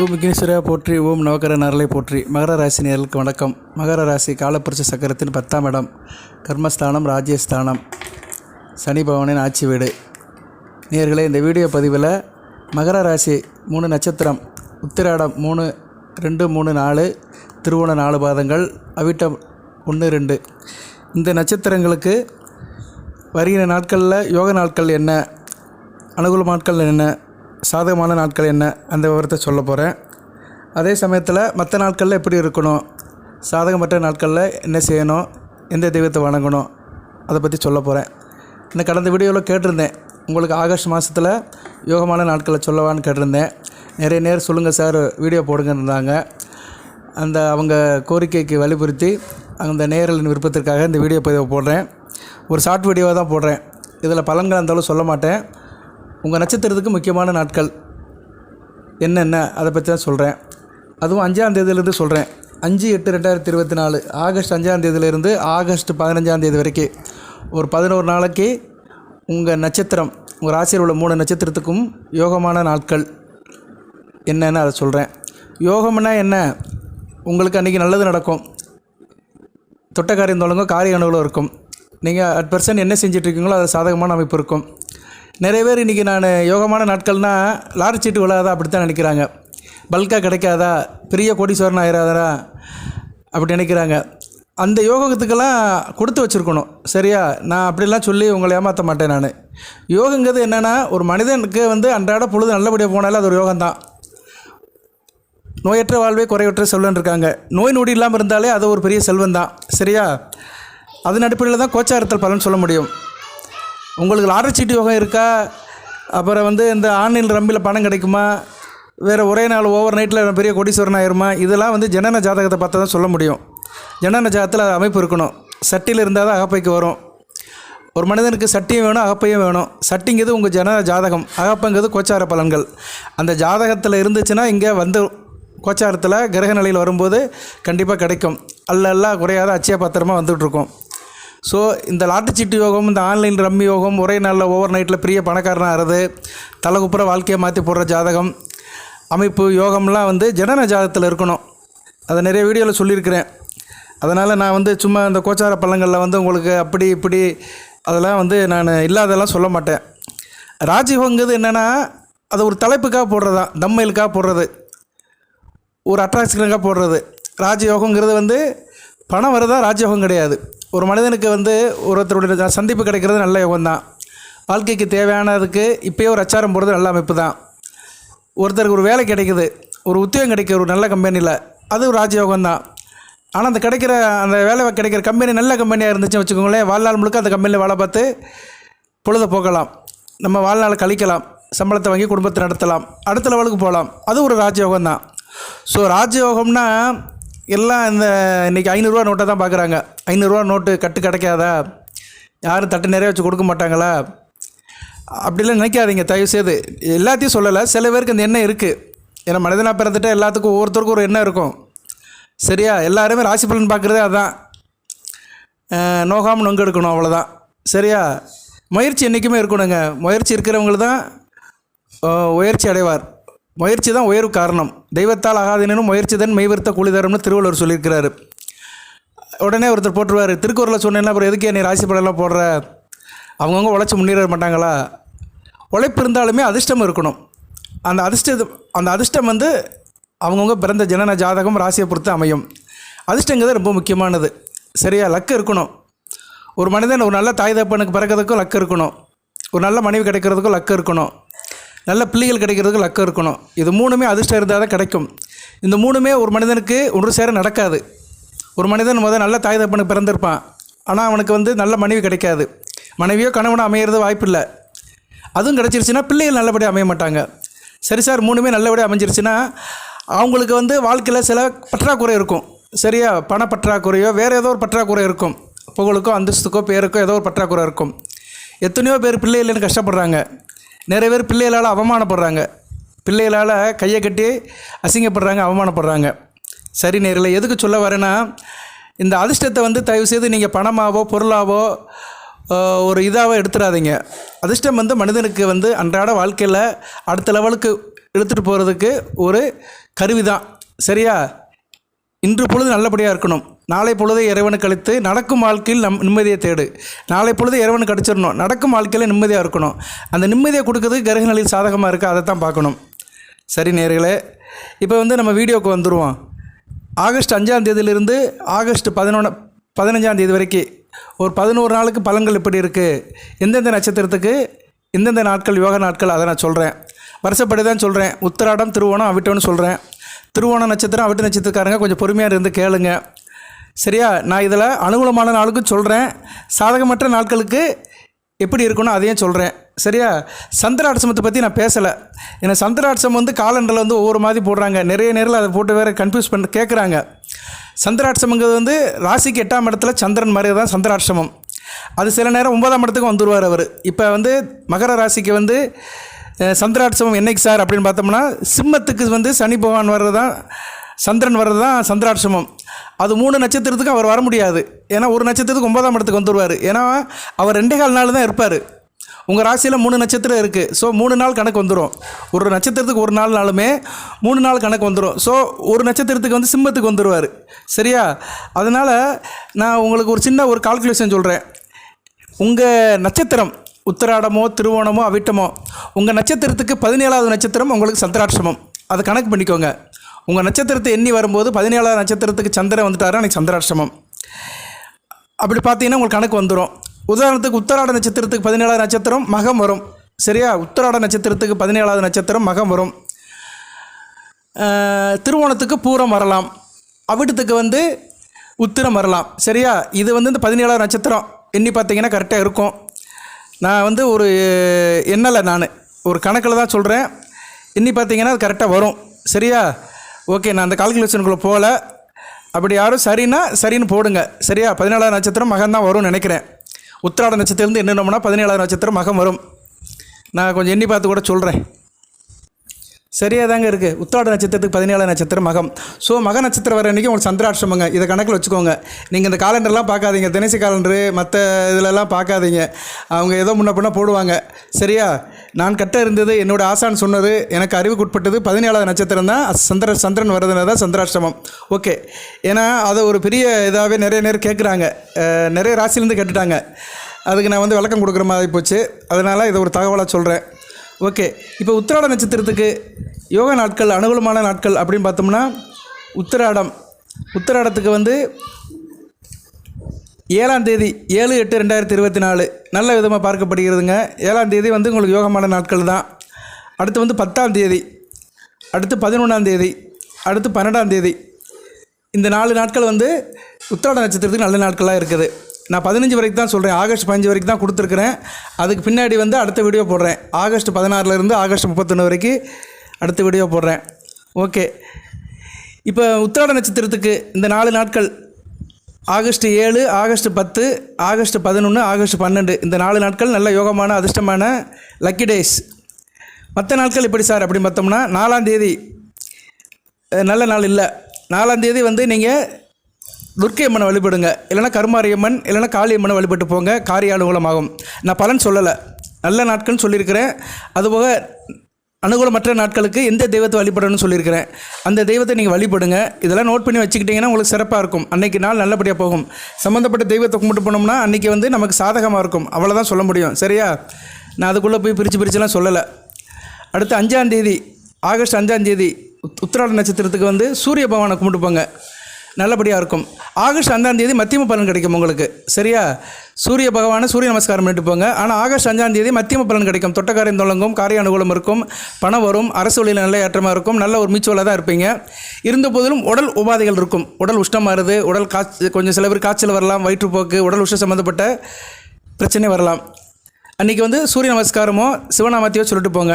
ஓம் விக்னேஸ்வரா போற்றி ஓம் நவகர நரலை போற்றி. மகர ராசி நேர்களுக்கு வணக்கம். மகர ராசி காலப்புரட்சி சக்கரத்தின் பத்தாம் இடம். கர்மஸ்தானம் ராஜ்யஸ்தானம். சனி பவனின் ஆட்சி வீடு. நேர்களை இந்த வீடியோ பதிவில் மகர ராசி மூணு நட்சத்திரம் உத்திராடம் மூணு ரெண்டு மூணு நாலு திருவோண நாலு பாதங்கள் அவிட்டம் ஒன்று ரெண்டு. இந்த நட்சத்திரங்களுக்கு வருகிற நாட்களில் யோக நாட்கள் என்ன? அனுகூல நாட்கள் என்ன? சாதகமான நாட்கள் என்ன? அந்த விவரத்தை சொல்ல போகிறேன் அதே சமயத்தில் மற்ற நாட்களில் எப்படி இருக்கணும்? சாதகமற்ற நாட்களில் என்ன செய்யணும்? எந்த தெய்வத்தை வணங்கணும்? அதை பற்றி சொல்ல போகிறேன் நான் கடந்த வீடியோவில் கேட்டிருந்தேன். உங்களுக்கு ஆகஸ்ட் மாதத்தில் யோகமான நாட்களை சொல்லவான்னு கேட்டிருந்தேன். நிறைய நேரம் சொல்லுங்கள் சார் வீடியோ போடுங்கன்னு இருந்தாங்க. அந்த அவங்க கோரிக்கைக்கு வலியுறுத்தி அந்த நேரலின் விருப்பத்திற்காக இந்த வீடியோ பதிவை போடுறேன். ஒரு ஷார்ட் வீடியோவாக தான் போடுறேன். இதில் பலன்கள் இருந்தாலும் சொல்ல மாட்டேன். உங்கள் நட்சத்திரத்துக்கு முக்கியமான நாட்கள் என்னென்ன? அதை பற்றி தான் சொல்கிறேன் அதுவும் அஞ்சாம் தேதியிலேருந்து சொல்கிறேன் அஞ்சு எட்டு ரெண்டாயிரத்தி இருபத்தி நாலு ஆகஸ்ட் அஞ்சாம் தேதியிலேருந்து ஆகஸ்ட் பதினஞ்சாம் தேதி வரைக்கும் ஒரு பதினோரு நாளைக்கு உங்கள் நட்சத்திரம் உங்கள் ராசியில் உள்ள மூணு நட்சத்திரத்துக்கும் யோகமான நாட்கள் என்னென்னு அதை சொல்கிறேன் யோகம்னா என்ன? உங்களுக்கு அன்றைக்கி நல்லது நடக்கும். தொட்ட காரியம் தொடங்க காரிய அணுகளும் இருக்கும். நீங்கள் அட் பர்சன்ட் என்ன செஞ்சிட்ருக்கீங்களோ அது சாதகமான அமைப்பு இருக்கும். நிறைய பேர் இன்றைக்கி நான் யோகமான நாட்கள்னால் லாரி சீட்டு விழாதா அப்படி தான் நினைக்கிறாங்க. பல்காக கிடைக்காதா? பெரிய கோடீஸ்வரன் ஆயிராதரா அப்படி நினைக்கிறாங்க. அந்த யோகத்துக்கெல்லாம் கொடுத்து வச்சுருக்கணும். சரியா? நான் அப்படிலாம் சொல்லி உங்களை ஏமாற்ற மாட்டேன் நான். யோகங்கிறது என்னென்னா ஒரு மனிதனுக்கு வந்து அன்றாட பொழுது நல்லபடியாக போனாலும் அது ஒரு யோகம்தான். நோயற்ற வாழ்வே குறைவற்ற செல்வன் இருக்காங்க. நோய் நொடி இல்லாமல் இருந்தாலே அது ஒரு பெரிய செல்வம் தான் சரியா? அதன் அடிப்படையில் தான் கோச்சாரத்தில் பலன் சொல்ல முடியும். உங்களுக்கு லாட்டரி சீட்டு யோகம் இருக்கா? அப்புறம் வந்து இந்த ஆன்லைன் ரம்பியில் பணம் கிடைக்குமா? வேறு ஒரே நாள் ஓவர் நைட்டில் பெரிய கோடீஸ்வரன் ஆயிருமா? இதெல்லாம் வந்து ஜனன ஜாதகத்தை பார்த்து தான் சொல்ல முடியும். ஜனன ஜாதகத்தில் அது அமைப்பு இருக்கணும். சட்டியில் இருந்தால் தான் அகப்பைக்கு வரும். ஒரு மனிதனுக்கு சட்டியும் வேணும் அகப்பையும் வேணும். சட்டிங்கிறது உங்கள் ஜன ஜாதகம். அகப்பங்கிறது கோச்சார பலன்கள். அந்த ஜாதகத்தில் இருந்துச்சுன்னா இங்கே வந்து கோச்சாரத்தில் கிரக நிலையில் வரும்போது கண்டிப்பாக கிடைக்கும். அல்ல குறையாத அச்சய பத்திரமா வந்துகிட்ருக்கும் ஸோ இந்த லாட்டுச்சீட்டு யோகம் இந்த ஆன்லைன் ரம்மி யோகம் ஒரே நாளில் ஓவர் நைட்டில் பெரிய பணக்காரனாக ஆகிறது தலைகுப்புற வாழ்க்கையை மாற்றி போடுற ஜாதகம் அமைப்பு யோகம்லாம் வந்து ஜனன ஜாதகத்தில் இருக்கணும். அதை நிறைய வீடியோவில் சொல்லியிருக்கிறேன். அதனால் நான் வந்து சும்மா இந்த கோச்சார பள்ளங்களில் வந்து உங்களுக்கு அப்படி இப்படி அதெல்லாம் வந்து நான் இல்லாதெல்லாம் சொல்ல மாட்டேன். ராஜீவங்கிறது என்னென்னா அது ஒரு தலைப்புக்காக போடுறது தான் போடுறது. ஒரு அட்ராக்ஷனுக்காக போடுறது. ராஜயோகங்கிறது வந்து பணம் வரதா ராஜயோகம் கிடையாது. ஒரு மனிதனுக்கு வந்து ஒருத்தருடைய சந்திப்பு கிடைக்கிறது நல்ல யோகம் தான் வாழ்க்கைக்கு தேவையானதுக்கு இப்போயே ஒரு அச்சாரம் போடுறது நல்ல அமைப்பு தான் ஒருத்தருக்கு ஒரு வேலை கிடைக்குது ஒரு உத்தியோகம் கிடைக்கிற ஒரு நல்ல கம்பெனியில் அது ஒரு ராஜயோகம் தான் ஆனால் அந்த கிடைக்கிற அந்த வேலை கிடைக்கிற கம்பெனி நல்ல கம்பெனியாக இருந்துச்சுன்னு வச்சுக்கோங்களேன் வாழ்நாள் முழுக்க அந்த கம்பெனியில் வேலை பார்த்து பொழுத போக்கலாம். நம்ம வாழ்நாளை கழிக்கலாம் சம்பளத்தை வாங்கி குடும்பத்தை நடத்தலாம் அடுத்த லெவலுக்கு போகலாம் அது ஒரு ராஜயோகம் தான் ஸோ ராஜயோகம்னா எல்லாம் இந்த இன்றைக்கி ஐநூறுரூவா நோட்டை தான் பார்க்குறாங்க. ஐநூறுரூவா நோட்டு கட்டு கிடைக்காதா? யாரும் தட்டு நிறைய வச்சு கொடுக்க மாட்டாங்களா? அப்படிலாம் நினைக்காதீங்க தயவு செய்து எல்லாத்தையும் சொல்லலை சில பேருக்கு அந்த எண்ணம் இருக்குது ஏன்னா மனிதனாக பிறந்துட்டால் எல்லாத்துக்கும் ஒவ்வொருத்தருக்கும் ஒரு எண்ணம் இருக்கும். சரியா? எல்லாருமே ராசி பலன் பார்க்குறதே அதுதான் நோகாமல் நொங்கு எடுக்கணும் அவ்வளோதான் சரியா? முயற்சி என்றைக்குமே இருக்கணுங்க. முயற்சி இருக்கிறவங்களுக்கு தான் உயர்ச்சி அடைவார். முயற்சி தான் உயர்வு காரணம். தெய்வத்தால் ஆகாதனும் முயற்சி தான் மெய்வர்த்த கூலிதரம்னு திருவள்ளுவர் சொல்லியிருக்கிறாரு. உடனே ஒருத்தர் போட்டுருவார் திருக்குறளை சொன்னேன்னா அப்புறம் எதுக்கு நீ ராசி படம்லாம் போடுற? அவங்கவுங்க உழைச்சி முன்னேற மாட்டாங்களா? உழைப்பு இருந்தாலுமே அதிர்ஷ்டம் இருக்கணும். அந்த அதிர்ஷ்ட அந்த அதிர்ஷ்டம் வந்து அவங்கவுங்க பிறந்த ஜனன ஜாதகம் ராசியை பொறுத்து அமையும். அதிர்ஷ்டங்கிறது ரொம்ப முக்கியமானது. சரியா? லக்கு இருக்கணும். ஒரு மனிதன் ஒரு நல்ல தாய் தப்பனுக்கு பிறக்கிறதுக்கும் லக்கு இருக்கணும். ஒரு நல்ல மனைவி கிடைக்கிறதுக்கும் லக்கு இருக்கணும். நல்ல பிள்ளைகள் கிடைக்கிறதுக்கு லக்கம் இருக்கணும். இது மூணுமே அதிர்ஷ்டம் இருந்தால் தான் கிடைக்கும். இந்த மூணுமே ஒரு மனிதனுக்கு ஒன்று சேர நடக்காது. ஒரு மனிதன் முதல் நல்ல தாய் தப்பனுக்கு பிறந்திருப்பான். ஆனால் அவனுக்கு வந்து நல்ல மனைவி கிடைக்காது. மனைவியோ கணவனோ அமையிறது வாய்ப்பில்லை. அதுவும் கிடச்சிருச்சுன்னா பிள்ளைகள் நல்லபடியாக அமைய மாட்டாங்க. சரி சார் மூணுமே நல்லபடியாக அமைஞ்சிருச்சுன்னா அவங்களுக்கு வந்து வாழ்க்கையில் சில பற்றாக்குறை இருக்கும். சரியா? பண பற்றாக்குறையோ வேறு ஏதோ ஒரு பற்றாக்குறை இருக்கும். புகழுக்கோ அந்தஸ்துக்கோ பேருக்கோ ஏதோ ஒரு பற்றாக்குறை இருக்கும். எத்தனையோ பேர் பிள்ளை இல்லைன்னு கஷ்டப்படுறாங்க. நிறைய பேர் பிள்ளைகளால் அவமானப்படுறாங்க. பிள்ளைகளால் கையை கட்டி அசிங்கப்படுறாங்க அவமானப்படுறாங்க. சரி நேரில் எதுக்கு சொல்ல வரேன்னா இந்த அதிர்ஷ்டத்தை வந்து தயவு செய்து நீங்கள் பணமாவோ பொருளாவோ ஒரு இதாகவோ எடுத்துடாதீங்க அதிர்ஷ்டம் வந்து மனிதனுக்கு வந்து அன்றாட வாழ்க்கையில் அடுத்த லெவலுக்கு எடுத்துகிட்டு போகிறதுக்கு ஒரு கருவி தான் சரியா? இன்று பொழுது நல்லபடியாக இருக்கணும். நாளை பொழுதே இறைவனுக்கு அழித்து நடக்கும் வாழ்க்கையில் நம் நிம்மதியை தேடு. நாளை பொழுது இறைவனுக்கு அடிச்சிடணும். நடக்கும் வாழ்க்கையில் நிம்மதியாக இருக்கணும். அந்த நிம்மதியை கொடுக்குறது கிரக நிலையில் சாதகமாக இருக்குது அதை தான் பார்க்கணும். சரி நேர்களே இப்போ வந்து நம்ம வீடியோவுக்கு வந்துடுவோம் ஆகஸ்ட் அஞ்சாம் தேதியிலிருந்து ஆகஸ்ட் பதினொன்று பதினஞ்சாம் தேதி வரைக்கும் ஒரு பதினோரு நாளுக்கு பலன்கள் இப்படி இருக்குது எந்தெந்த நட்சத்திரத்துக்கு எந்தெந்த நாட்கள் யோக நாட்கள் அதை நான் சொல்கிறேன் வருஷப்படி தான் சொல்கிறேன் உத்திராடம் திருவோணம் அவிட்டோன்னு சொல்கிறேன் திருவோணம் நட்சத்திரம் அவிட்ட நட்சத்திரக்காரங்க கொஞ்சம் பொறுமையாக இருந்து கேளுங்க. சரியா? நான் இதில் அனுகூலமான நாளுக்கும் சொல்கிறேன். சாதகமற்ற நாட்களுக்கு எப்படி இருக்குன்னு அதையும் சொல்கிறேன். சரியா? சந்திராட்சமத்தை பற்றி நான் பேசலை. ஏன்னா சந்திராட்சம் வந்து காலண்டரில் வந்து ஒவ்வொரு மாதிரி போடுறாங்க. நிறைய நேரில் அதை போட்டு வேறு கன்ஃபியூஸ் பண்ணி கேட்குறாங்க. சந்திராட்சமங்கிறது வந்து ராசிக்கு எட்டாம் இடத்துல சந்திரன் மாதிரி தான் சந்திராட்சமம். அது சில நேரம் ஒன்பதாம் இடத்துக்கு வந்துடுவார் அவர். இப்போ வந்து மகர ராசிக்கு வந்து சந்திராட்சமம் என்னைக்கு சார் அப்படின்னு பார்த்தோம்னா சிம்மத்துக்கு வந்து சனி பகவான் வர்றது தான் சந்திரன் வர்றது தான் சந்திராட்சமம். அது மூணு நட்சத்திரத்துக்கு அவர் வர முடியாது. ஏன்னா ஒரு நட்சத்திரத்துக்கு ஒன்பதாம் இடத்துக்கு வந்துடுவார் ஏன்னா அவர் ரெண்டே கால் நாள் தான் இருப்பார். உங்கள் ராசியில் மூணு நட்சத்திரம் இருக்குது ஸோ மூணு நாள் கணக்கு வந்துடும் ஒரு நட்சத்திரத்துக்கு ஒரு நாள் நாளுமே மூணு நாள் கணக்கு வந்துடும் ஸோ ஒரு நட்சத்திரத்துக்கு வந்து சிம்மத்துக்கு வந்துடுவார் சரியா? அதனால் நான் உங்களுக்கு ஒரு சின்ன ஒரு கால்குலேஷன் சொல்கிறேன் உங்கள் நட்சத்திரம் உத்திராடமோ திருவோணமோ அவிட்டமோ உங்கள் நட்சத்திரத்துக்கு பதினேழாவது நட்சத்திரம் உங்களுக்கு சந்திராட்சமம் அதை கணக்கு பண்ணிக்கோங்க. உங்கள் நட்சத்திரத்தை எண்ணி வரும்போது பதினேழாவது நட்சத்திரத்துக்கு சந்திரன் வந்துட்டாரா அன்றைக்கி சந்திராஷ்டமம். அப்படி பார்த்தீங்கன்னா உங்களுக்கு கணக்கு வந்துடும் உதாரணத்துக்கு உத்தராட நட்சத்திரத்துக்கு பதினேழாவது நட்சத்திரம் மகம் வரும். சரியா? உத்தராட நட்சத்திரத்துக்கு பதினேழாவது நட்சத்திரம் மகம் வரும். திருவோணத்துக்கு பூரம் வரலாம். அவிட்டத்துக்கு வந்து உத்திரம் வரலாம். சரியா? இது வந்து இந்த பதினேழாவது நட்சத்திரம். எண்ணி பார்த்தீங்கன்னா கரெக்டாக இருக்கும். நான் வந்து ஒரு எண்ணலை நான். ஒரு கணக்கில் தான் சொல்கிறேன் எண்ணி பார்த்தீங்கன்னா அது கரெக்டாக வரும். சரியா? ஓகே நான் அந்த கால்குலேஷனுக்குள்ளே போகல. அப்படி யாரும் சரின்னா சரின்னு போடுங்க. சரியா? பதினேழாவது நட்சத்திரம் மகன் தான் வரும்னு நினைக்கிறேன். உத்திராட நட்சத்திரத்துலேருந்து என்னென்னோம்னா பதினேழாவது நட்சத்திரம் மகம் வரும். நான் கொஞ்சம் எண்ணி பார்த்து கூட சொல்கிறேன் சரியாக தாங்க இருக்குது உத்திராட நட்சத்திரத்துக்கு பதினேழாம் நட்சத்திரம் மகம். ஸோ மக நட்சத்திரம் வர அன்றைக்கி உங்களுக்கு சந்திராட்சமங்க இதை கணக்கில் வச்சுக்கோங்க. நீங்கள் இந்த காலண்டர்லாம் பார்க்காதீங்க. தினசி காலண்டரு மற்ற இதிலெல்லாம் பார்க்காதீங்க. அவங்க ஏதோ முன்ன பின்ன போடுவாங்க. சரியா? நான் கட்ட இருந்தது என்னோட ஆசான் சொன்னது எனக்கு அறிவுக்குட்பட்டது பதினேழாவது நட்சத்திரம் தான். சந்திர சந்திரன் வரதுனா தான் சந்திராஷ்டமம். ஓகே. ஏன்னா அதை ஒரு பெரிய இதாகவே நிறைய நேரம் கேட்குறாங்க நிறைய ராசிலேருந்து கேட்டுட்டாங்க. அதுக்கு நான் வந்து விளக்கம் கொடுக்குற மாதிரி போச்சு. அதனால் இதை ஒரு தகவலாக சொல்கிறேன் ஓகே. இப்போ உத்திராட நட்சத்திரத்துக்கு யோகா நாட்கள் அனுகூலமான நாட்கள் அப்படின்னு பார்த்தோம்னா உத்திராடம். உத்திராடத்துக்கு வந்து ஏழாம் தேதி ஏழு எட்டு ரெண்டாயிரத்தி இருபத்தி நாலு. நல்ல விதமாக பார்க்கப்படுகிறதுங்க. ஏழாம் தேதி வந்து உங்களுக்கு யோகமான நாட்கள் தான். அடுத்து வந்து பத்தாம் தேதி. அடுத்து பதினொன்றாம் தேதி. அடுத்து பன்னெண்டாம் தேதி. இந்த நாலு நாட்கள் வந்து உத்திராட நட்சத்திரத்துக்கு நல்ல நாட்களாக இருக்குது. நான் பதினஞ்சு வரைக்கும் தான் சொல்கிறேன் ஆகஸ்ட் பதினஞ்சு வரைக்கும் தான் கொடுத்துருக்குறேன். அதுக்கு பின்னாடி வந்து அடுத்த வீடியோ போடுறேன். ஆகஸ்ட் பதினாறுலேருந்து ஆகஸ்ட் முப்பத்தொன்று வரைக்கும் அடுத்த வீடியோ போடுறேன். ஓகே. இப்போ உத்திராட நட்சத்திரத்துக்கு இந்த நாலு நாட்கள் ஆகஸ்ட் ஏழு ஆகஸ்ட் பத்து ஆகஸ்ட் பதினொன்று ஆகஸ்ட் பன்னெண்டு. இந்த நாலு நாட்கள் நல்ல யோகமான அதிர்ஷ்டமான லக்கி டேஸ் மற்ற நாட்கள் இப்படி சார் அப்படின்னு பார்த்தோம்னா நாலாம் தேதி நல்ல நாள் இல்லை. நாலாம் தேதி வந்து நீங்கள் துர்க்கை அம்மனை வழிபடுங்க. இல்லைன்னா கருமாரியம்மன் இல்லைன்னா காளியம்மனை வழிபட்டு போங்க. காரிய அனுகூலமாகும் நான் பலன் சொல்லலை. நல்ல நாட்கள்னு சொல்லியிருக்கிறேன். அதுபோக அனுகூலமற்ற நாட்களுக்கு எந்த தெய்வத்தை வழிபடணும்னு சொல்லியிருக்கிறேன். அந்த தெய்வத்தை நீங்கள் வழிபடுங்க. இதெல்லாம் நோட் பண்ணி வச்சுக்கிட்டிங்கன்னா உங்களுக்கு சிறப்பாக இருக்கும். அன்றைக்கி நாள் நல்லபடியாக போகும். சம்மந்தப்பட்ட தெய்வத்தை கும்பிட்டு போனோம்னா அன்றைக்கி வந்து நமக்கு சாதகமாக இருக்கும். அவ்வளோதான் சொல்ல முடியும். சரியா? நான் அதுக்குள்ளே போய் பிரித்து பிரிச்சுலாம் சொல்லலை. அடுத்து அஞ்சாந்தேதி ஆகஸ்ட் அஞ்சாந்தேதி உத்- உத்திராட நட்சத்திரத்துக்கு வந்து சூரிய பகவானை கும்பிட்டு போங்க. நல்லபடியாக இருக்கும். ஆகஸ்ட் அஞ்சாம் தேதி மத்தியம பலன் கிடைக்கும் உங்களுக்கு. சரியா? சூரிய பகவானை சூரிய நமஸ்காரம் பண்ணிட்டு போங்க. ஆனால் ஆகஸ்ட் அஞ்சாம் தேதி மத்தியம பலன் கிடைக்கும். தொட்டக்காரியம் தொடங்கும் காரிய அனுகூலம் இருக்கும் பணம் வரும் அரசு வழியில் நல்ல ஏற்றமாக இருக்கும் நல்ல ஒரு மீச்சுவலாக தான் இருப்பீங்க. இருந்த போதிலும் உடல் உபாதைகள் இருக்கும். உடல் உஷ்ணமாறுது மாறுது உடல் காய்ச்சல் கொஞ்சம் சில பேர் காய்ச்சல் வரலாம் வயிற்றுப்போக்கு உடல் உஷ்ணம் சம்மந்தப்பட்ட பிரச்சனை வரலாம். அன்றைக்கி வந்து சூரிய நமஸ்காரமோ சிவநாமத்தையோ சொல்லிட்டு போங்க.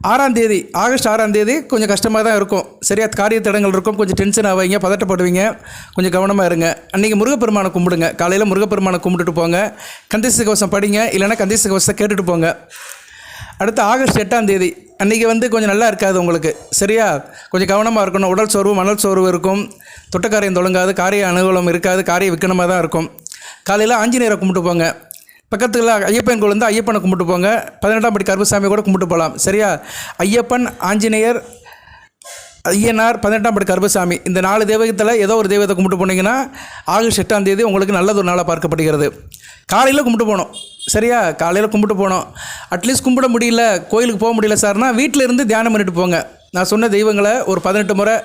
ஆறாம் தேதி ஆகஸ்ட் ஆறாம் தேதி கொஞ்சம் கஷ்டமாக தான் இருக்கும். சரியா காரிய தடங்கள் இருக்கும். கொஞ்சம் டென்ஷன் ஆவீங்க பதட்டப்படுவீங்க. கொஞ்சம் கவனமாக இருங்க. அன்றைக்கி முருகப்பெருமானை கும்பிடுங்க. காலையில் முருகப்பெருமானை கும்பிட்டுட்டு போங்க. கந்தேச கவசம் படிங்க. இல்லைன்னா கந்தேச கவசத்தை கேட்டுட்டு போங்க. அடுத்து ஆகஸ்ட் எட்டாம் தேதி. அன்றைக்கி வந்து கொஞ்சம் நல்லா இருக்காது உங்களுக்கு. சரியா? கொஞ்சம் கவனமாக இருக்கணும். உடல் சோர்வு மணல் சோர்வு இருக்கும். தொட்டக்காரியம் தொடங்காது. காரிய அனுகூலம் இருக்காது. காரிய விக்கனமாக தான் இருக்கும். காலையில் ஆஞ்சநேயரை கும்பிட்டு போங்க. பக்கத்தில் ஐயப்பன் கோவில் வந்து ஐயப்பனை கும்பிட்டு போங்க. பதினெட்டாம் படி கருப்பசாமி கூட கும்பிட்டு போகலாம் சரியா? ஐயப்பன் ஆஞ்சநேயர் ஐயனார் பதினெட்டாம் படி கருப்பசாமி. இந்த நாலு தெய்வத்தில் ஏதோ ஒரு தெய்வத்தை கும்பிட்டு போனீங்கன்னா ஆகஸ்ட் எட்டாம் தேதி உங்களுக்கு நல்லது ஒரு நாளாக பார்க்கப்படுகிறது. காலையில் கும்பிட்டு போகணும் சரியா? காலையில் கும்பிட்டு போகணும் அட்லீஸ்ட் கும்பிட முடியல. கோயிலுக்கு போக முடியல சார்னா வீட்டில் இருந்து தியானம் பண்ணிட்டு போங்க. நான் சொன்ன தெய்வங்களை ஒரு பதினெட்டு முறை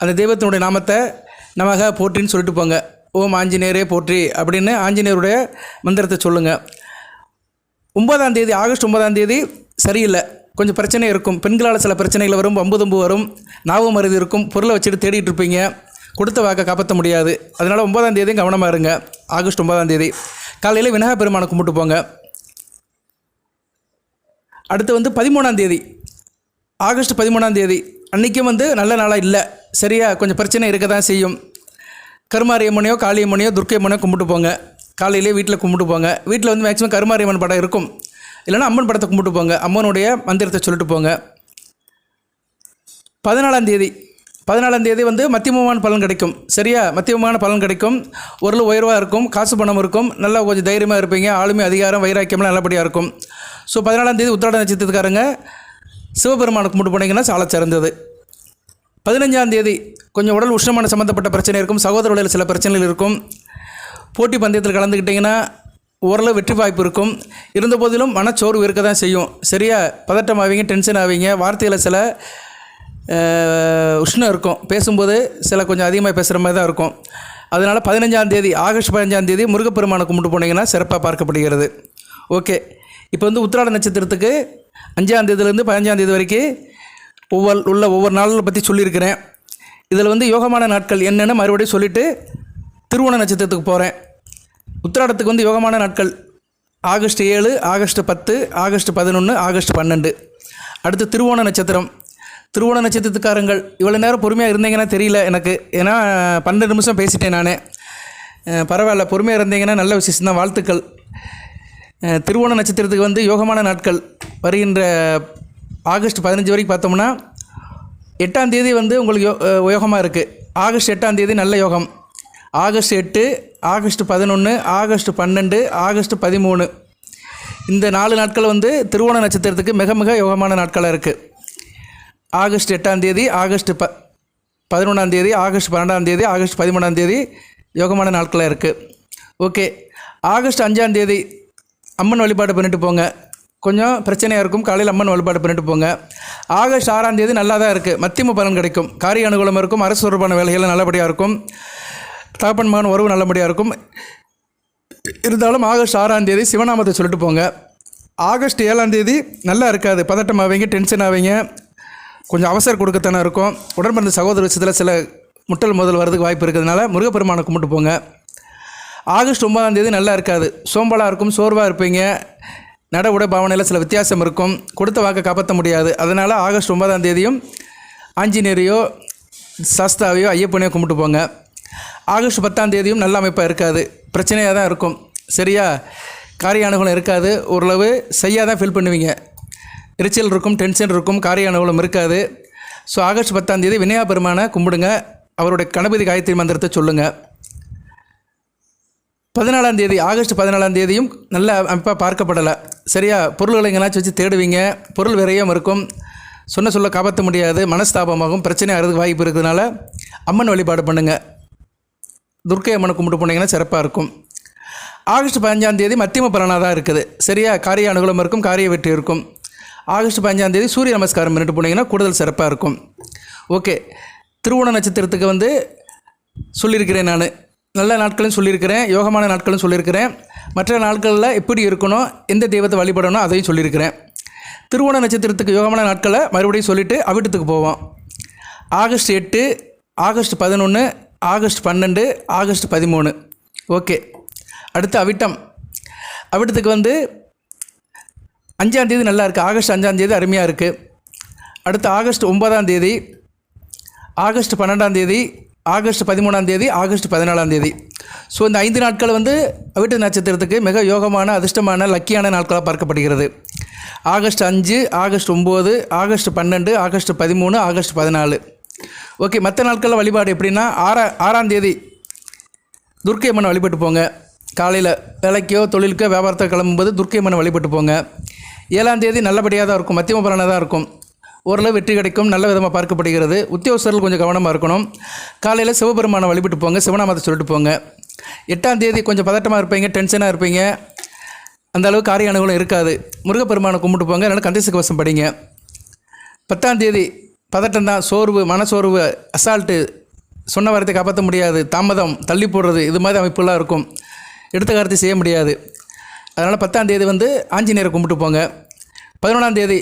அந்த தெய்வத்தினுடைய நாமத்தை நமக போட்டின்னு சொல்லிட்டு போங்க. ஓம் ஆஞ்சநேயரே போற்றி அப்படின்னு ஆஞ்சநேயருடைய மந்திரத்தை சொல்லுங்கள் ஒன்பதாம் தேதி ஆகஸ்ட் ஒன்பதாம் தேதி சரியில்லை. கொஞ்சம் பிரச்சனை இருக்கும். பெண்களால் சில பிரச்சனைகள் வரும் வம்பு தும்பு வரும் ஞாபகம் மருதி இருக்கும். பொருளை வச்சுட்டு தேடிட்டு இருப்பீங்க. கொடுத்த வாக்கை காப்பாற்ற முடியாது. அதனால் ஒன்பதாம் தேதியும் கவனமாக இருங்க. ஆகஸ்ட் ஒன்பதாம் தேதி. காலையில் விநாயக பெருமானை கும்பிட்டு போங்க. அடுத்து வந்து பதிமூணாம் தேதி. ஆகஸ்ட் பதிமூணாம் தேதி. அன்றைக்கும் வந்து நல்ல நாளாக இல்லை. சரியா கொஞ்சம் பிரச்சனை இருக்க தான் செய்யும். கருமாரியம்மனையோ காளியம்மனையோ துர்க்கையம்மனையோ கும்பிட்டு போங்க. காலையிலே வீட்டில் கும்பிட்டு போங்க. வீட்டில் வந்து மேக்ஸிமம் கருமாரியம்மன் படம் இருக்கும். இல்லைன்னா அம்மன் படத்தை கும்பிட்டு போங்க. அம்மனுடைய மந்திரத்தை சொல்லிட்டு போங்க. பதினாலாம் தேதி. பதினாலாம் தேதி வந்து மத்தியமமான பலன் கிடைக்கும். சரியா? மத்தியமமான பலன் கிடைக்கும். ஒரு உயர்வாக இருக்கும். காசு பணம் இருக்கும். நல்லா கொஞ்சம் தைரியமாக இருப்பீங்க. ஆளுமை அதிகாரம் வைராக்கியம்லாம் நல்லபடியாக இருக்கும். ஸோ பதினாலாம் தேதி உத்திராட நட்சத்திரத்துக்காரங்க சிவபெருமானுக்கு கும்பிட்டு போனீங்கன்னா சாலை சிறந்தது. பதினஞ்சாம் தேதி கொஞ்சம் உடல் உஷ்ணமான சம்மந்தப்பட்ட பிரச்சனை இருக்கும். சகோதர உடலில் சில பிரச்சனைகள் இருக்கும். போட்டி பந்தயத்தில் கலந்துக்கிட்டிங்கன்னா ஓரளவு வெற்றி வாய்ப்பு இருக்கும். இருந்த போதிலும் மனச்சோர்வு இருக்க தான் செய்யும். சரியா பதட்டம் ஆவீங்க டென்ஷன் ஆவீங்க. வார்த்தையில் சில உஷ்ணம் இருக்கும். பேசும்போது சில கொஞ்சம் அதிகமாக பேசுகிற மாதிரி தான் இருக்கும். அதனால் பதினஞ்சாம் தேதி ஆகஸ்ட் பதினஞ்சாம் தேதி முருகப்பெருமானை கும்பிட்டு போனீங்கன்னா சிறப்பாக பார்க்கப்படுகிறது. ஓகே. இப்போ வந்து உத்திராட நட்சத்திரத்துக்கு அஞ்சாம் தேதியிலேருந்து பதினஞ்சாம் தேதி வரைக்கும் ஒவ்வொரு உள்ள ஒவ்வொரு நாள்களை பற்றி சொல்லியிருக்கிறேன். இதில் வந்து யோகமான நாட்கள் என்னென்னு மறுபடியும் சொல்லிவிட்டு திருவோண நட்சத்திரத்துக்கு போகிறேன் உத்திராடத்துக்கு வந்து யோகமான நாட்கள் ஆகஸ்ட் ஏழு ஆகஸ்ட் பத்து ஆகஸ்ட் பதினொன்று ஆகஸ்ட் பன்னெண்டு. அடுத்து திருவோண நட்சத்திரம். திருவோண நட்சத்திரத்துக்காரங்கள் இவ்வளோ நேரம் பொறுமையாக இருந்தீங்கன்னா தெரியல எனக்கு. ஏன்னா பன்னெண்டு நிமிஷம் பேசிட்டேன் நான். பரவாயில்ல பொறுமையாக இருந்தீங்கன்னா நல்ல விசேஷம் தான் வாழ்த்துக்கள் திருவோண நட்சத்திரத்துக்கு வந்து யோகமான நாட்கள் வருகின்ற ஆகஸ்ட் பதினஞ்சு வரைக்கும் பார்த்தோம்னா எட்டாம் தேதி வந்து உங்களுக்கு யோ யோகமாக இருக்குது ஆகஸ்ட் எட்டாம் தேதி நல்ல யோகம். ஆகஸ்ட் எட்டு ஆகஸ்ட் பதினொன்று ஆகஸ்ட் பன்னெண்டு ஆகஸ்ட் பதிமூணு. இந்த நாலு நாட்கள் வந்து திருவோண நட்சத்திரத்துக்கு மிக மிக யோகமான நாட்களாக இருக்குது ஆகஸ்ட் எட்டாம் தேதி ஆகஸ்ட் ப பதினொன்றாம் தேதி ஆகஸ்ட் பன்னெண்டாம் தேதி ஆகஸ்ட் பதிமூணாம் தேதி யோகமான நாட்களாக இருக்குது ஓகே. ஆகஸ்ட் அஞ்சாம் தேதி அம்மன் வழிபாடு பண்ணிட்டு போங்க. கொஞ்சம் பிரச்சனையாக இருக்கும். காலையில் அம்மன் வழிபாடு பண்ணிட்டு போங்க. ஆகஸ்ட் ஆறாம் தேதி நல்லா தான் இருக்குது மத்தியம பலன் கிடைக்கும். காரிய அனுகூலம் இருக்கும். அரசு தொடர்பான வேலைகள் நல்லபடியாக இருக்கும். தகப்பன் மகன் உறவு நல்லபடியாக இருக்கும். இருந்தாலும் ஆகஸ்ட் ஆறாம் தேதி சிவநாமத்தை சொல்லிட்டு போங்க. ஆகஸ்ட் ஏழாம் தேதி நல்லா இருக்காது. பதட்டம் ஆவீங்க டென்ஷன் ஆவீங்க. கொஞ்சம் அவசரம் கொடுக்கத்தானே இருக்கும். உடன்பிறந்த சகோதர விஷயத்தில் சில முட்டல் முதல் வரதுக்கு வாய்ப்பு இருக்கிறதுனால முருகப்பெருமானை கும்பிட்டு போங்க. ஆகஸ்ட் ஒன்பதாம் தேதி நல்லா இருக்காது. சோம்பலாக இருக்கும் சோர்வாக இருப்பீங்க. நட உடை பாவனையில் சில வித்தியாசம் இருக்கும். கொடுத்த வாக்கை காப்பாற்ற முடியாது. அதனால் ஆகஸ்ட் ஒன்பதாம் தேதியும் ஆஞ்சநேயரையோ சாஸ்தாவையோ ஐயப்பனையோ கும்பிட்டு போங்க. ஆகஸ்ட் பத்தாம் தேதியும் நல்ல அமைப்பாக இருக்காது. பிரச்சனையாக தான் இருக்கும். சரியா? காரிய அனுகூலம் இருக்காது. ஓரளவு செய்யாக தான் ஃபீல் பண்ணுவீங்க. எரிச்சல் இருக்கும் டென்ஷன் இருக்கும் காரிய அனுகூலம் இருக்காது. ஸோ ஆகஸ்ட் பத்தாம் தேதி விநாயகா பெருமானை கும்பிடுங்க. அவருடைய கணபதி காயத்ரி மந்திரத்தை சொல்லுங்கள் பதினாலாம் தேதி ஆகஸ்ட் பதினாலாம் தேதியும் நல்ல அமைப்பாக பார்க்கப்படலை. சரியா? பொருள்களை எங்கேனாச்சும் வச்சு தேடுவீங்க. பொருள் விரையும் இருக்கும். சொன்ன சொல்ல காப்பாற்ற முடியாது. மனஸ்தாபமாகும். பிரச்சனை ஆகிறதுக்கு வாய்ப்பு இருக்கிறதுனால அம்மன் வழிபாடு பண்ணுங்கள் துர்க்கை அம்மனை கும்பிட்டு போனீங்கன்னா சிறப்பாக இருக்கும். ஆகஸ்ட் பதினஞ்சாம் தேதி மத்தியம பலனாக தான் இருக்குது. சரியா? காரிய அனுகூலம் இருக்கும் காரிய வெற்றி இருக்கும். ஆகஸ்ட் பதினஞ்சாம் தேதி சூரிய நமஸ்காரம் பண்ணிட்டு போனீங்கன்னா கூடுதல் சிறப்பாக இருக்கும். ஓகே. திருவோண நட்சத்திரத்துக்கு வந்து சொல்லியிருக்கிறேன் நான். நல்ல நாட்களும் சொல்லியிருக்கிறேன் யோகமான நாட்களும் சொல்லியிருக்கிறேன். மற்ற நாட்களில் எப்படி இருக்கணும் எந்த தெய்வத்தை வழிபடணும் அதையும் சொல்லியிருக்கிறேன். திருவோண நட்சத்திரத்துக்கு யோகமான நாட்களை மறுபடியும் சொல்லிவிட்டு அவிட்டத்துக்கு போவோம். ஆகஸ்ட் எட்டு ஆகஸ்ட் பதினொன்று ஆகஸ்ட் பன்னெண்டு ஆகஸ்ட் பதிமூணு. ஓகே. அடுத்து அவிட்டம். அவிட்டத்துக்கு வந்து அஞ்சாந்தேதி நல்லா இருக்குது ஆகஸ்ட் அஞ்சாந்தேதி அருமையாக இருக்குது அடுத்து ஆகஸ்ட் ஒன்பதாம் தேதி ஆகஸ்ட் பன்னெண்டாம் தேதி ஆகஸ்ட் பதிமூணாம் தேதி ஆகஸ்ட் பதினாலாம் தேதி. ஸோ இந்த ஐந்து நாட்கள் வந்து அவிட்ட நட்சத்திரத்துக்கு மிக யோகமான அதிர்ஷ்டமான லக்கியான நாட்களாக பார்க்கப்படுகிறது. ஆகஸ்ட் அஞ்சு ஆகஸ்ட் ஒம்பது ஆகஸ்ட் பன்னெண்டு ஆகஸ்ட் பதிமூணு ஆகஸ்ட் பதினாலு. ஓகே மற்ற நாட்களில் வழிபாடு எப்படின்னா ஆறா ஆறாம் தேதி துர்க்கை அம்மனை வழிபட்டு போங்க. காலையில் வேலைக்கோ தொழிலுக்கோ வியாபாரத்தை கிளம்பும்போது துர்க்கை அம்மனை வழிபட்டு போங்க. ஏழாம் தேதி நல்லபடியாக தான் இருக்கும் மத்தியம பலனாக தான் இருக்கும். ஓரளவு வெற்றி கிடைக்கும் நல்ல விதமாக பார்க்கப்படுகிறது. உத்தியோகஸ்தர்கள் கொஞ்சம் கவனமாக இருக்கணும். காலையில் சிவபெருமானை வழிபட்டு போங்க சிவநாமத்தை சொல்லிட்டு போங்க. எட்டாம் தேதி கொஞ்சம் பதட்டமாக இருப்பீங்க டென்ஷனாக இருப்பீங்க. அந்த அளவு காரிய அனுகூலம் இருக்காது. முருகப்பெருமானை கும்பிட்டு போங்க அதனால் கந்தசுக்கு வசம் படிங்க. பத்தாம் தேதி பதட்டம் தான் சோர்வு மனசோர்வு அசால்ட்டு சொன்ன வாரத்தை காப்பாற்ற முடியாது. தாமதம் தள்ளி போடுறது இது மாதிரி அமைப்புலாம் இருக்கும். எடுத்த காரத்தை செய்ய முடியாது. அதனால் பத்தாம் தேதி வந்து ஆஞ்சநேயரை கும்பிட்டு போங்க. பதினொன்றாம் தேதி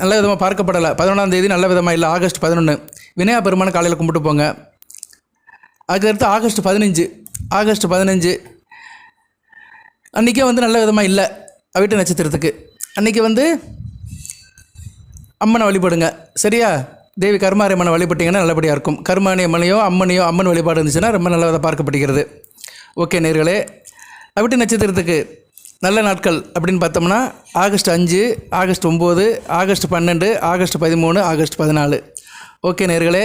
நல்ல விதமாக பார்க்கப்படலை. பதினொன்றாம் தேதி நல்ல விதமாக இல்லை. ஆகஸ்ட் பதினொன்று விநாயக பெருமானை காலையில் கும்பிட்டு போங்க. அதுக்கடுத்து ஆகஸ்ட் பதினஞ்சு. ஆகஸ்ட் பதினஞ்சு. அன்றைக்கே வந்து நல்ல விதமாக இல்லை. அவிட்ட நட்சத்திரத்துக்கு. அன்றைக்கி வந்து அம்மனை வழிபடுங்க. சரியா? தேவி கருமாரியம்மனை வழிபட்டிங்கன்னா நல்லபடியாக இருக்கும். கருமானி அம்மனையோ அம்மனையோ அம்மன் வழிபாடு இருந்துச்சுன்னா ரொம்ப நல்லதாக பார்க்கப்படுகிறது. ஓகே நேர்களே. அவிட்ட நட்சத்திரத்துக்கு நல்ல நாட்கள் அப்படின்னு பார்த்தோம்னா ஆகஸ்ட் அஞ்சு ஆகஸ்ட் ஒம்பது ஆகஸ்ட் பன்னெண்டு ஆகஸ்ட் பதிமூணு ஆகஸ்ட் பதினாலு. ஓகே நேர்களே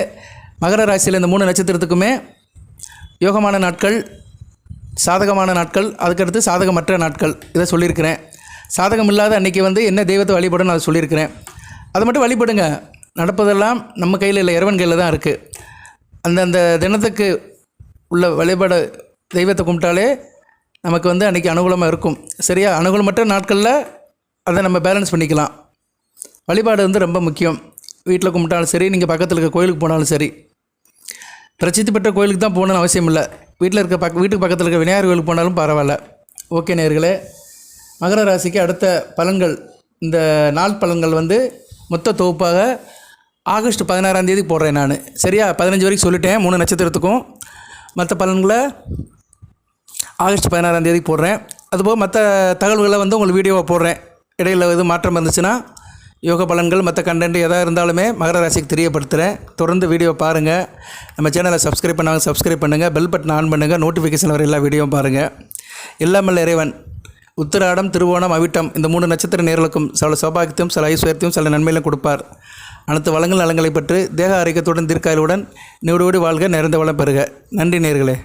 மகர ராசியில் இந்த மூணு நட்சத்திரத்துக்குமே யோகமான நாட்கள் சாதகமான நாட்கள் அதுக்கடுத்து சாதகமற்ற நாட்கள். இதை சொல்லியிருக்கிறேன். சாதகம் இல்லாத அன்றைக்கி வந்து என்ன தெய்வத்தை வழிபடணும் அதை சொல்லியிருக்கிறேன். அதை மட்டும் வழிபடுங்க. நடப்பதெல்லாம் நம்ம கையில் இல்லை இறைவன் கையில் தான் இருக்குது அந்தந்த தினத்துக்கு உள்ள வழிபாடு தெய்வத்தை கும்பிட்டாலே நமக்கு வந்து அன்றைக்கி அனுகூலமாக இருக்கும். சரியா? அனுகூலமற்ற நாட்களில் அதை நம்ம பேலன்ஸ் பண்ணிக்கலாம். வழிபாடு வந்து ரொம்ப முக்கியம். வீட்டில் கும்பிட்டாலும் சரி நீங்கள் பக்கத்தில் இருக்க கோயிலுக்கு போனாலும் சரி. பிரசித்தி பெற்ற கோயிலுக்கு தான் போகணும்னு அவசியம் இல்லை. வீட்டில் இருக்க பக்க வீட்டுக்கு பக்கத்தில் இருக்க விநாயகர் கோயிலுக்கு போனாலும் பரவாயில்ல. ஓகே நேர்களே மகர ராசிக்கு அடுத்த பலன்கள் இந்த நாள் பலன்கள் வந்து மொத்த தொகுப்பாக ஆகஸ்ட் பதினாறாம் தேதி போடுறேன் நான். சரியா? பதினஞ்சு வரைக்கும் சொல்லிட்டேன் மூணு நட்சத்திரத்துக்கும். மற்ற பலன்களை ஆகஸ்ட் பதினாறாம் தேதி போடுறேன். அதுபோக மற்ற தகவல்களை வந்து உங்களுக்கு வீடியோவை போடுறேன். இடையில் எதுவும் மாற்றம் இருந்துச்சுன்னா யோக பலன்கள் மற்ற கண்டென்ட் எதாக இருந்தாலுமே மகர ராசிக்கு தெரியப்படுத்துகிறேன் தொடர்ந்து வீடியோ பாருங்கள் நம்ம சேனலை சப்ஸ்கிரைப் பண்ணாங்க சப்ஸ்கிரைப் பண்ணுங்கள் பெல் பட்டன் ஆன் பண்ணுங்கள் நோட்டிஃபிகேஷன் வர எல்லா வீடியோவும் பாருங்கள் எல்லாமல்ல இறைவன். உத்திராடம் திருவோணம் அவிட்டம் இந்த மூணு நட்சத்திர நேர்களுக்கும் சில சௌபாகியத்தையும் சில ஐஸ்வர்யத்தையும் சில நன்மையிலும் கொடுப்பார். அனைத்து வளங்கள் நலங்களை பெற்று தேக ஆரோக்கியத்துடன் தீர்க்காயலுடன் நீடோடி வாழ்க நிறைந்த வளம் பெறுக. நன்றி நேர்களே.